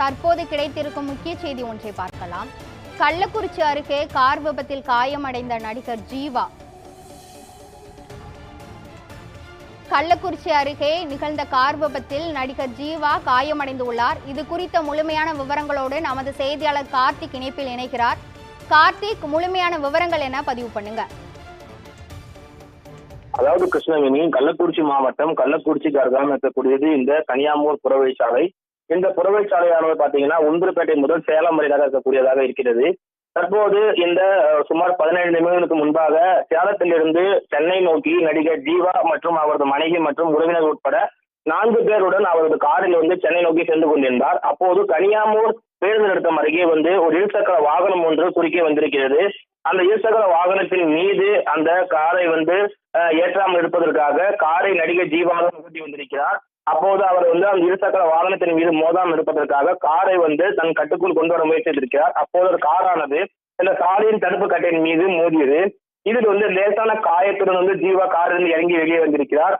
தற்போது கிடைத்திருக்கும் முக்கிய செய்தி ஒன்றை பார்க்கலாம். கள்ளக்குறிச்சி அருகே கார் விபத்தில் காயமடைந்த நடிகர் ஜீவா. கள்ளக்குறிச்சி அருகே நிகழ்ந்த கார் விபத்தில் நடிகர் ஜீவா காயமடைந்துள்ளார். இது குறித்த முழுமையான விவரங்களோடு நமது செய்தியாளர் கார்த்திக் இணைப்பில் இணைகிறார். கார்த்திக் முழுமையான விவரங்கள் என பதிவு பண்ணுங்க. அதாவது கிருஷ்ணவேணி கள்ளக்குறிச்சி மாவட்டம் கள்ளக்குறிச்சிக்கு அருகாமல் இருக்கக்கூடியது இந்த கனியாமூர் புறவழிச்சாலை. இந்த புறவழிச்சாலையானது பாத்தீங்கன்னா உந்திரப்பேட்டை முதல் சேலம் வரையாக இருக்கக்கூடியதாக இருக்கிறது. தற்போது இந்த சுமார் பதினேழு நிமிடங்களுக்கு முன்பாக சேலத்திலிருந்து சென்னை நோக்கி நடிகர் ஜீவா மற்றும் அவரது மனைவி மற்றும் உறவினர் உட்பட நான்கு பேருடன் அவரது காரில் வந்து சென்னை நோக்கி சென்று கொண்டிருந்தார். அப்போது கனியாமூர் பேருந்து நிறுத்தம் அருகே வந்து ஒரு இருசக்கர வாகனம் ஒன்று குறுக்கே வந்திருக்கிறது. அந்த இருசக்கர வாகனத்தின் மீது அந்த காரை வந்து ஏற்றாமல் இருப்பதற்காக காரை நடிகர் ஜீவாவும் ஓட்டி வந்திருக்கிறார். அப்போது அவர் வந்து அந்த இருசக்கர வாகனத்தின் மீது மோதாமல் இருப்பதற்காக காரை வந்து தன் கட்டுக்குள் கொண்டு வர முயற்சி செய்திருக்கிறார். அப்போது ஒரு காரானது இந்த சாலையின் தடுப்பு கட்டையின் மீது மோதியது. இதில் வந்து லேசான காயத்துடன் வந்து ஜீவா காரிலிருந்து இறங்கி வெளியே வந்திருக்கிறார்.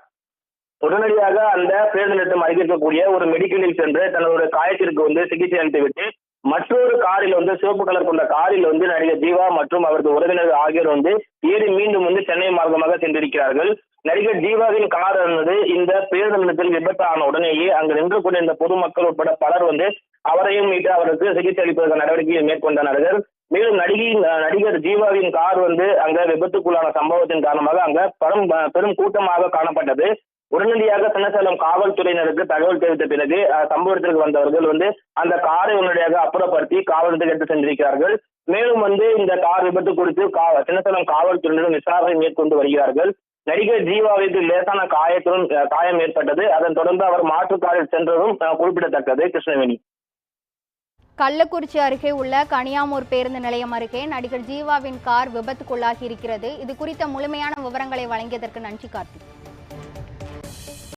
உடனடியாக அந்த பேருந்து நிறுத்தம் அருகே இருக்கக்கூடிய ஒரு மெடிக்கலில் சென்று தன்னுடைய காயத்திற்கு வந்து சிகிச்சை அளித்துவிட்டு மற்றொரு காரில் வந்து சிவப்பு கலர் கொண்ட காரில் வந்து நடிகர் ஜீவா மற்றும் அவரது உறவினர் ஆகியோர் வந்து ஏறி மீண்டும் வந்து சென்னை மார்க்கமாக சென்றிருக்கிறார்கள். நடிகர் ஜீவாவின் கார் ஆனது இந்த பேருந்து நிலையத்தில் விபத்தான உடனேயே அங்கு நின்று கொண்டிருந்த பொதுமக்கள் உட்பட பலர் வந்து அவரையும் மீட்டு அவருக்கு சிகிச்சை அளிப்பதற்கு நடவடிக்கையை மேற்கொண்ட நடிகர் மேலும் நடிகையின் நடிகர் ஜீவாவின் கார் வந்து அங்க விபத்துக்குள்ளான சம்பவத்தின் காரணமாக அங்க பெரும் பெரும் கூட்டமாக காணப்பட்டது. உடனடியாக சின்னசேலம் காவல்துறையினருக்கு தகவல் தெரிவித்த பிறகு அஹ், சம்பவத்திற்கு வந்தவர்கள் வந்து அந்த காரை உடனடியாக அப்புறப்படுத்தி காவலத்துக்கு எடுத்து சென்றிருக்கிறார்கள். மேலும் வந்து இந்த கார் விபத்து குறித்து கா- சின்னசேலம் காவல்துறையினரும் விசாரணை மேற்கொண்டு வருகிறார்கள். நடிகர் ஜீவாவிற்கு லேசான காயத்துடன் காயம் ஏற்பட்டது. அதன் தொடர்ந்து அவர் மாற்று காரில் சென்றதும் குறிப்பிடத்தக்கது. கிருஷ்ணவேணி. கள்ளக்குறிச்சி அருகே உள்ள கனியாமூர் பேருந்து நிலையம் அருகே நடிகர் ஜீவாவின் கார் விபத்துக்குள்ளாகி இருக்கிறது. இது குறித்த முழுமையான விவரங்களை வழங்கியதற்கு நன்றி கார்த்திக்